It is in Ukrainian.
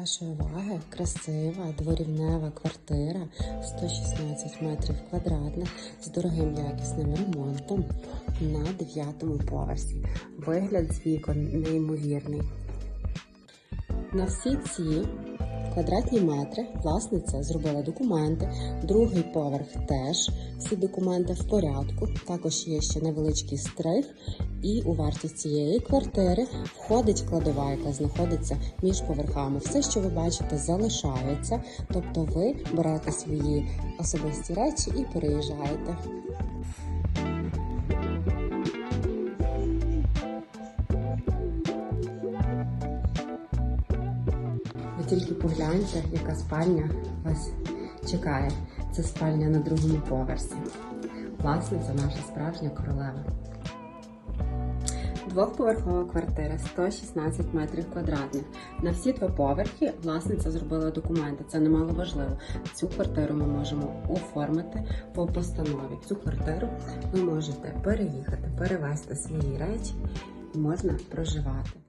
вашої уваги красива дворівнева квартира 116 метрів квадратних з дорогим якісним ремонтом на 9 поверсі. Вигляд з вікон неймовірний. На всі ці квадратні метри власниця зробила документи. Другий поверх теж всі документи в порядку. Також є ще невеличкий стрих. І у вартість цієї квартири входить кладова, яка знаходиться між поверхами. Все, що ви бачите, залишається. Тобто ви берете свої особисті речі і переїжджаєте. Тільки погляньте, яка спальня вас чекає. Це спальня на другому поверсі. Власниця наша справжня королева. Двохповерхова квартира 116 метрів квадратних. На всі два поверхи власниця зробила документи. Це немало важливо. Цю квартиру ми можемо оформити по постанові. Цю квартиру ви можете переїхати, перевезти свої речі і можна проживати.